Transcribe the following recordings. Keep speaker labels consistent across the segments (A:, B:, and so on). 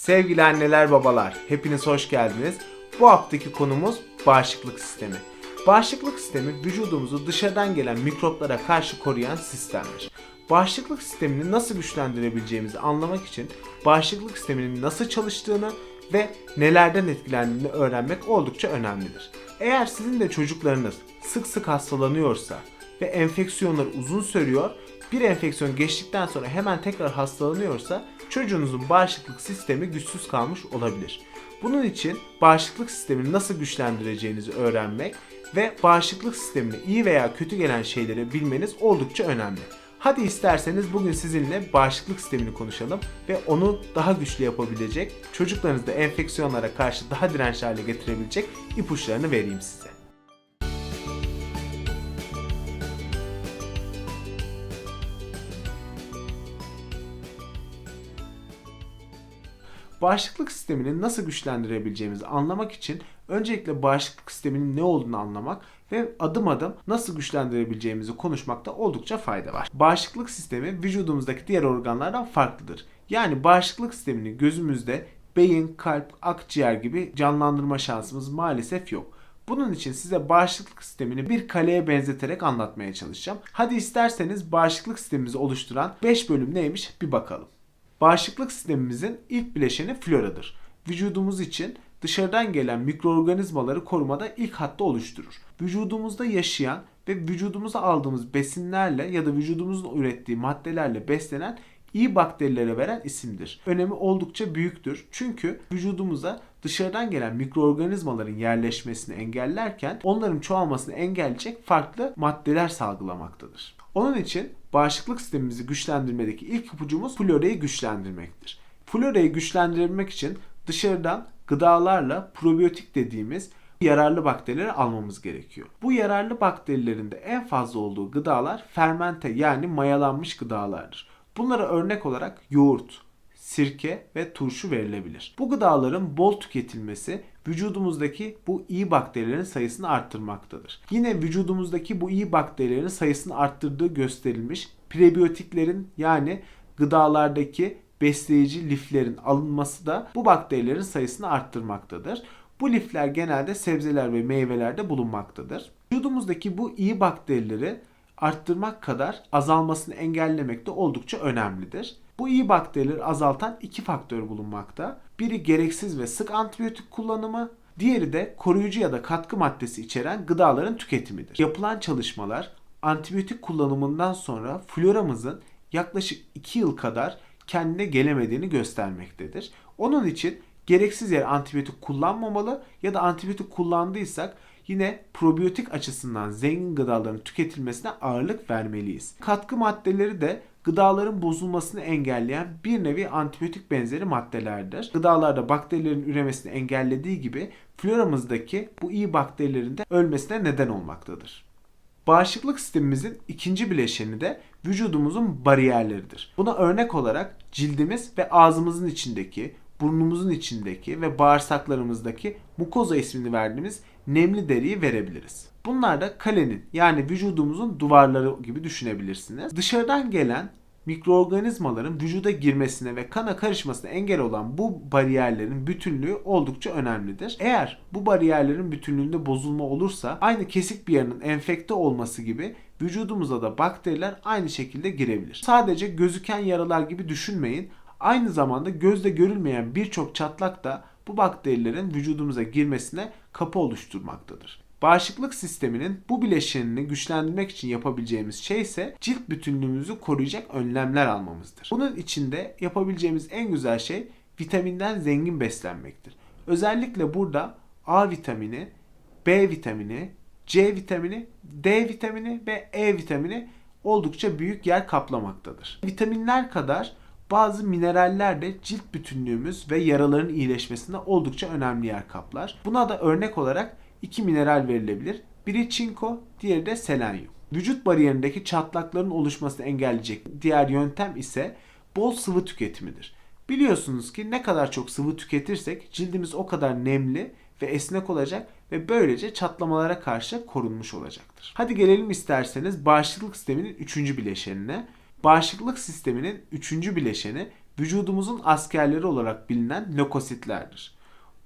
A: Sevgili anneler babalar, hepiniz hoş geldiniz. Bu haftaki konumuz bağışıklık sistemi. Bağışıklık sistemi vücudumuzu dışarıdan gelen mikroplara karşı koruyan sistemdir. Bağışıklık sistemini nasıl güçlendirebileceğimizi anlamak için bağışıklık sisteminin nasıl çalıştığını ve nelerden etkilendiğini öğrenmek oldukça önemlidir. Eğer sizin de çocuklarınız sık sık hastalanıyorsa ve enfeksiyonlar uzun sürüyor, bir enfeksiyon geçtikten sonra hemen tekrar hastalanıyorsa çocuğunuzun bağışıklık sistemi güçsüz kalmış olabilir. Bunun için bağışıklık sistemini nasıl güçlendireceğinizi öğrenmek ve bağışıklık sistemine iyi veya kötü gelen şeyleri bilmeniz oldukça önemli. Hadi isterseniz bugün sizinle bağışıklık sistemini konuşalım ve onu daha güçlü yapabilecek, çocuklarınızda enfeksiyonlara karşı daha dirençli hale getirebilecek ipuçlarını vereyim size. Bağışıklık sistemini nasıl güçlendirebileceğimizi anlamak için öncelikle bağışıklık sisteminin ne olduğunu anlamak ve adım adım nasıl güçlendirebileceğimizi konuşmakta oldukça fayda var. Bağışıklık sistemi vücudumuzdaki diğer organlardan farklıdır. Yani bağışıklık sistemini gözümüzde beyin, kalp, akciğer gibi canlandırma şansımız maalesef yok. Bunun için size bağışıklık sistemini bir kaleye benzeterek anlatmaya çalışacağım. Hadi isterseniz bağışıklık sistemimizi oluşturan 5 bölüm neymiş bir bakalım. Bağışıklık sistemimizin ilk bileşeni floradır. Vücudumuz için dışarıdan gelen mikroorganizmaları korumada ilk hatta oluşturur. Vücudumuzda yaşayan ve vücudumuza aldığımız besinlerle ya da vücudumuzun ürettiği maddelerle beslenen iyi bakterilere veren isimdir. Önemi oldukça büyüktür. Çünkü vücudumuza dışarıdan gelen mikroorganizmaların yerleşmesini engellerken onların çoğalmasını engelleyecek farklı maddeler salgılamaktadır. Onun için bağışıklık sistemimizi güçlendirmedeki ilk ipucumuz florayı güçlendirmektir. Florayı güçlendirmek için dışarıdan gıdalarla probiyotik dediğimiz yararlı bakterileri almamız gerekiyor. Bu yararlı bakterilerin de en fazla olduğu gıdalar fermente yani mayalanmış gıdalardır. Bunlara örnek olarak yoğurt, sirke ve turşu verilebilir. Bu gıdaların bol tüketilmesi vücudumuzdaki bu iyi bakterilerin sayısını arttırmaktadır. Yine vücudumuzdaki bu iyi bakterilerin sayısını arttırdığı gösterilmiş prebiyotiklerin yani gıdalardaki besleyici liflerin alınması da bu bakterilerin sayısını arttırmaktadır. Bu lifler genelde sebzeler ve meyvelerde bulunmaktadır. Vücudumuzdaki bu iyi bakterileri arttırmak kadar azalmasını engellemek de oldukça önemlidir. Bu iyi bakterileri azaltan iki faktör bulunmakta. Biri gereksiz ve sık antibiyotik kullanımı, diğeri de koruyucu ya da katkı maddesi içeren gıdaların tüketimidir. Yapılan çalışmalar antibiyotik kullanımından sonra floramızın yaklaşık 2 yıl kadar kendine gelemediğini göstermektedir. Onun için gereksiz yere antibiyotik kullanmamalı ya da antibiyotik kullandıysak yine probiyotik açısından zengin gıdaların tüketilmesine ağırlık vermeliyiz. Katkı maddeleri de gıdaların bozulmasını engelleyen bir nevi antibiyotik benzeri maddelerdir. Gıdalarda bakterilerin üremesini engellediği gibi floramızdaki bu iyi bakterilerin de ölmesine neden olmaktadır. Bağışıklık sistemimizin ikinci bileşeni de vücudumuzun bariyerleridir. Buna örnek olarak cildimiz ve ağzımızın içindeki, burnumuzun içindeki ve bağırsaklarımızdaki mukoza ismini verdiğimiz nemli deriyi verebiliriz. Bunlar da kalenin yani vücudumuzun duvarları gibi düşünebilirsiniz. Dışarıdan gelen mikroorganizmaların vücuda girmesine ve kana karışmasına engel olan bu bariyerlerin bütünlüğü oldukça önemlidir. Eğer bu bariyerlerin bütünlüğünde bozulma olursa aynı kesik bir yanın enfekte olması gibi vücudumuza da bakteriler aynı şekilde girebilir. Sadece gözüken yaralar gibi düşünmeyin. Aynı zamanda gözle görülmeyen birçok çatlak da bu bakterilerin vücudumuza girmesine kapı oluşturmaktadır. Bağışıklık sisteminin bu bileşenini güçlendirmek için yapabileceğimiz şey ise cilt bütünlüğümüzü koruyacak önlemler almamızdır. Bunun içinde yapabileceğimiz en güzel şey vitaminden zengin beslenmektir. Özellikle burada A vitamini, B vitamini, C vitamini, D vitamini ve E vitamini oldukça büyük yer kaplamaktadır. Vitaminler kadar bazı mineraller de cilt bütünlüğümüz ve yaraların iyileşmesinde oldukça önemli yer kaplar. Buna da örnek olarak iki mineral verilebilir. Biri çinko, diğeri de selenyum. Vücut bariyerindeki çatlakların oluşmasını engelleyecek diğer yöntem ise bol sıvı tüketimidir. Biliyorsunuz ki ne kadar çok sıvı tüketirsek cildimiz o kadar nemli ve esnek olacak ve böylece çatlamalara karşı korunmuş olacaktır. Hadi gelelim isterseniz bağışıklık sisteminin üçüncü bileşenine. Bağışıklık sisteminin üçüncü bileşeni vücudumuzun askerleri olarak bilinen lökositlerdir.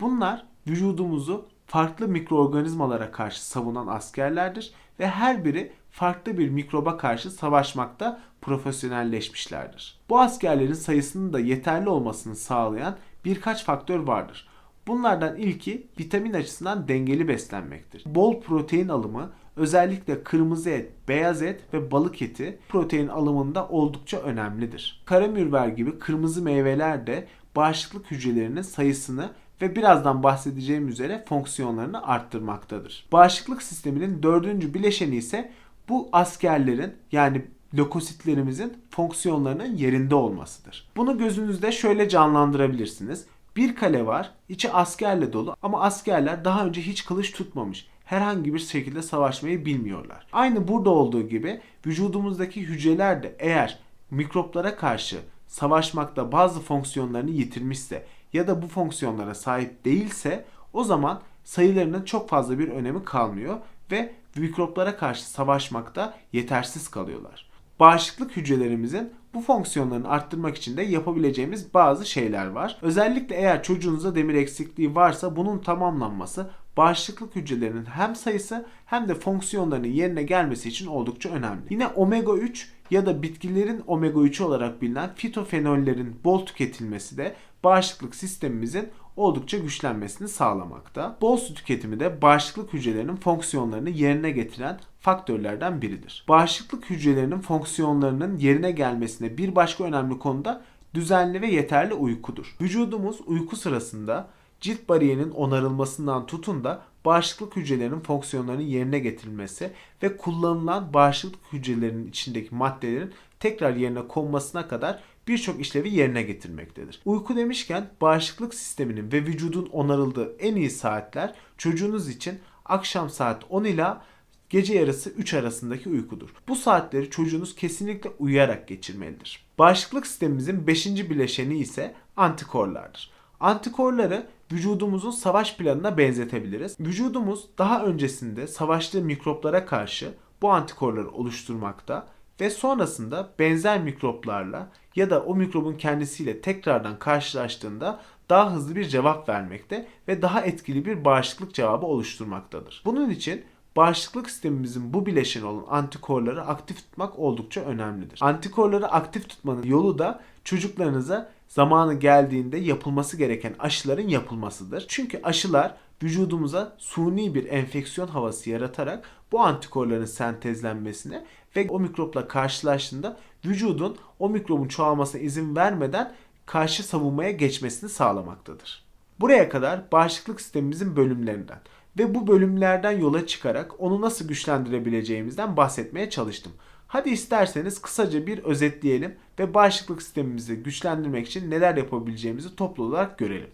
A: Bunlar vücudumuzu farklı mikroorganizmalara karşı savunan askerlerdir ve her biri farklı bir mikroba karşı savaşmakta profesyonelleşmişlerdir. Bu askerlerin sayısının da yeterli olmasını sağlayan birkaç faktör vardır. Bunlardan ilki vitamin açısından dengeli beslenmektir. Bol protein alımı özellikle kırmızı et, beyaz et ve balık eti protein alımında oldukça önemlidir. Karamürver gibi kırmızı meyveler de bağışıklık hücrelerinin sayısını ve birazdan bahsedeceğim üzere fonksiyonlarını arttırmaktadır. Bağışıklık sisteminin dördüncü bileşeni ise bu askerlerin yani lökositlerimizin fonksiyonlarının yerinde olmasıdır. Bunu gözünüzde şöyle canlandırabilirsiniz. Bir kale var, içi askerle dolu ama askerler daha önce hiç kılıç tutmamış. Herhangi bir şekilde savaşmayı bilmiyorlar. Aynı burada olduğu gibi vücudumuzdaki hücreler de eğer mikroplara karşı savaşmakta bazı fonksiyonlarını yitirmişse ya da bu fonksiyonlara sahip değilse o zaman sayılarının çok fazla bir önemi kalmıyor ve mikroplara karşı savaşmakta yetersiz kalıyorlar. Bağışıklık hücrelerimizin bu fonksiyonlarını arttırmak için de yapabileceğimiz bazı şeyler var. Özellikle eğer çocuğunuzda demir eksikliği varsa bunun tamamlanması bağışıklık hücrelerinin hem sayısı hem de fonksiyonlarının yerine gelmesi için oldukça önemli. Yine omega 3 ya da bitkilerin omega 3'ü olarak bilinen fitofenollerin bol tüketilmesi de bağışıklık sistemimizin oldukça güçlenmesini sağlamakta. Bol su tüketimi de bağışıklık hücrelerinin fonksiyonlarını yerine getiren faktörlerden biridir. Bağışıklık hücrelerinin fonksiyonlarının yerine gelmesine bir başka önemli konuda düzenli ve yeterli uykudur. Vücudumuz uyku sırasında cilt bariyerinin onarılmasından tutun da bağışıklık hücrelerinin fonksiyonlarının yerine getirilmesi ve kullanılan bağışıklık hücrelerinin içindeki maddelerin tekrar yerine konmasına kadar birçok işlevi yerine getirmektedir. Uyku demişken bağışıklık sisteminin ve vücudun onarıldığı en iyi saatler çocuğunuz için akşam saat 10 ila gece yarısı 3 arasındaki uykudur. Bu saatleri çocuğunuz kesinlikle uyuyarak geçirmelidir. Bağışıklık sistemimizin 5. bileşeni ise antikorlardır. Antikorları vücudumuzun savaş planına benzetebiliriz. Vücudumuz daha öncesinde savaştığı mikroplara karşı bu antikorları oluşturmakta ve sonrasında benzer mikroplarla ya da o mikrobun kendisiyle tekrardan karşılaştığında daha hızlı bir cevap vermekte ve daha etkili bir bağışıklık cevabı oluşturmaktadır. Bunun için bağışıklık sistemimizin bu bileşeni olan antikorları aktif tutmak oldukça önemlidir. Antikorları aktif tutmanın yolu da çocuklarınıza zamanı geldiğinde yapılması gereken aşıların yapılmasıdır. Çünkü aşılar vücudumuza suni bir enfeksiyon havası yaratarak bu antikorların sentezlenmesine ve o mikropla karşılaştığında vücudun o mikrobun çoğalmasına izin vermeden karşı savunmaya geçmesini sağlamaktadır. Buraya kadar bağışıklık sistemimizin bölümlerinden ve bu bölümlerden yola çıkarak onu nasıl güçlendirebileceğimizden bahsetmeye çalıştım. Hadi isterseniz kısaca bir özetleyelim ve bağışıklık sistemimizi güçlendirmek için neler yapabileceğimizi toplu olarak görelim.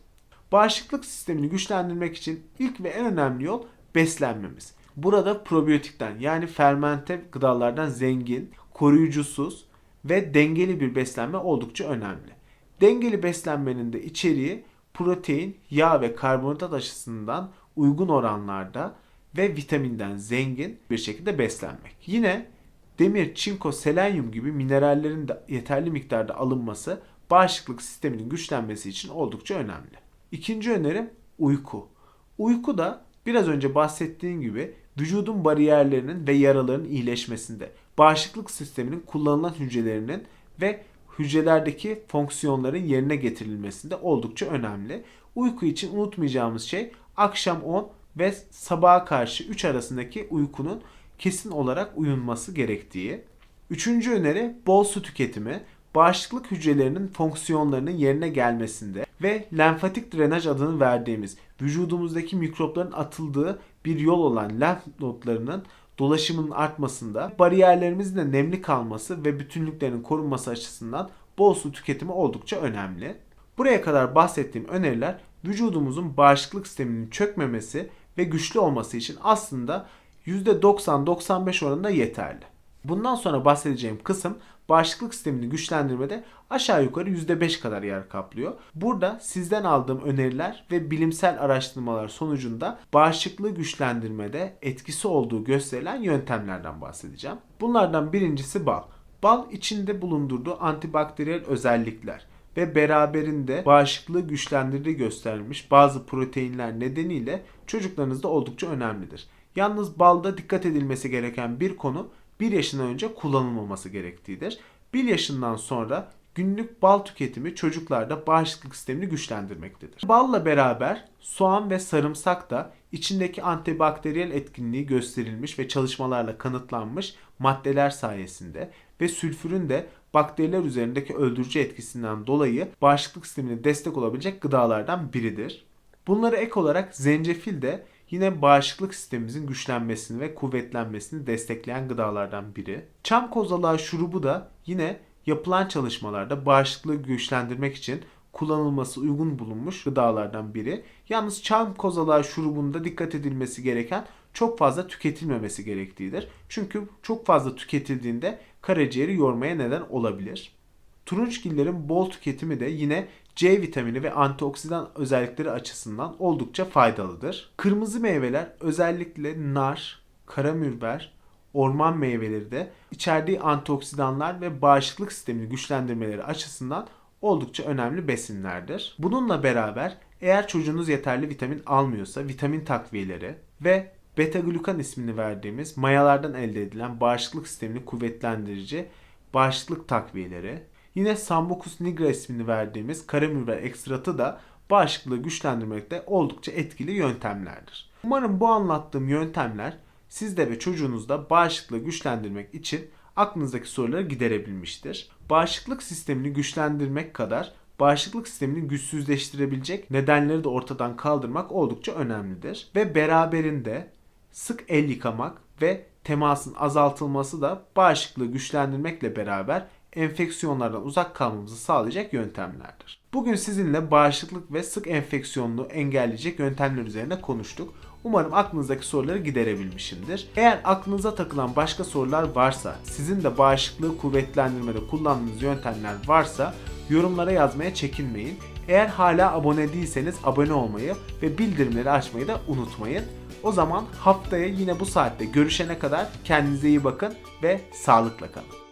A: Bağışıklık sistemini güçlendirmek için ilk ve en önemli yol beslenmemiz. Burada probiyotikten yani fermente gıdalardan zengin, koruyucusuz ve dengeli bir beslenme oldukça önemli. Dengeli beslenmenin de içeriği protein, yağ ve karbonhidrat açısından uygun oranlarda ve vitaminden zengin bir şekilde beslenmek. Yine demir, çinko, selenyum gibi minerallerin de yeterli miktarda alınması bağışıklık sisteminin güçlenmesi için oldukça önemli. İkinci önerim uyku. Uyku da biraz önce bahsettiğim gibi vücudun bariyerlerinin ve yaraların iyileşmesinde, bağışıklık sisteminin kullanılan hücrelerinin ve hücrelerdeki fonksiyonların yerine getirilmesinde oldukça önemli. Uyku için unutmayacağımız şey akşam 10 ve sabaha karşı 3 arasındaki uykunun kesin olarak uyunması gerektiği. Üçüncü öneri bol su tüketimi. Bağışıklık hücrelerinin fonksiyonlarının yerine gelmesinde ve lenfatik drenaj adını verdiğimiz vücudumuzdaki mikropların atıldığı bir yol olan lenf nodlarının dolaşımının artmasında bariyerlerimizin de nemli kalması ve bütünlüklerinin korunması açısından bol su tüketimi oldukça önemli. Buraya kadar bahsettiğim öneriler vücudumuzun bağışıklık sisteminin çökmemesi ve güçlü olması için aslında %90-95 oranında yeterli. Bundan sonra bahsedeceğim kısım bağışıklık sistemini güçlendirmede aşağı yukarı %5 kadar yer kaplıyor. Burada sizden aldığım öneriler ve bilimsel araştırmalar sonucunda bağışıklığı güçlendirmede etkisi olduğu gösterilen yöntemlerden bahsedeceğim. Bunlardan birincisi bal. Bal içinde bulundurduğu antibakteriyel özellikler ve beraberinde bağışıklığı güçlendirdiği gösterilmiş bazı proteinler nedeniyle çocuklarınızda oldukça önemlidir. Yalnız balda dikkat edilmesi gereken bir konu 1 yaşından önce kullanılmaması gerektiğidir. 1 yaşından sonra günlük bal tüketimi çocuklarda bağışıklık sistemini güçlendirmektedir. Balla beraber soğan ve sarımsak da içindeki antibakteriyel etkinliği gösterilmiş ve çalışmalarla kanıtlanmış maddeler sayesinde ve sülfürün de bakteriler üzerindeki öldürücü etkisinden dolayı bağışıklık sistemine destek olabilecek gıdalardan biridir. Bunlara ek olarak zencefil de yine bağışıklık sistemimizin güçlenmesini ve kuvvetlenmesini destekleyen gıdalardan biri. Çam kozalağı şurubu da yine yapılan çalışmalarda bağışıklığı güçlendirmek için kullanılması uygun bulunmuş gıdalardan biri. Yalnız çam kozalağı şurubunda dikkat edilmesi gereken çok fazla tüketilmemesi gerektiğidir. Çünkü çok fazla tüketildiğinde karaciğeri yormaya neden olabilir. Turunçgillerin bol tüketimi de yine C vitamini ve antioksidan özellikleri açısından oldukça faydalıdır. Kırmızı meyveler özellikle nar, karamürber, orman meyveleri de içerdiği antioksidanlar ve bağışıklık sistemini güçlendirmeleri açısından oldukça önemli besinlerdir. Bununla beraber eğer çocuğunuz yeterli vitamin almıyorsa vitamin takviyeleri ve beta glukan ismini verdiğimiz mayalardan elde edilen bağışıklık sistemini kuvvetlendirici bağışıklık takviyeleri, yine Sambucus nigra ismini verdiğimiz karamürver ekstratı da bağışıklığı güçlendirmekte oldukça etkili yöntemlerdir. Umarım bu anlattığım yöntemler sizde ve çocuğunuzda bağışıklığı güçlendirmek için aklınızdaki soruları giderebilmiştir. Bağışıklık sistemini güçlendirmek kadar bağışıklık sistemini güçsüzleştirebilecek nedenleri de ortadan kaldırmak oldukça önemlidir. Ve beraberinde sık el yıkamak ve temasın azaltılması da bağışıklığı güçlendirmekle beraber enfeksiyonlardan uzak kalmamızı sağlayacak yöntemlerdir. Bugün sizinle bağışıklık ve sık enfeksiyonluğu engelleyecek yöntemler üzerine konuştuk. Umarım aklınızdaki soruları giderebilmişimdir. Eğer aklınıza takılan başka sorular varsa, sizin de bağışıklığı kuvvetlendirmede kullandığınız yöntemler varsa yorumlara yazmaya çekinmeyin. Eğer hala abone değilseniz abone olmayı ve bildirimleri açmayı da unutmayın. O zaman haftaya yine bu saatte görüşene kadar kendinize iyi bakın ve sağlıkla kalın.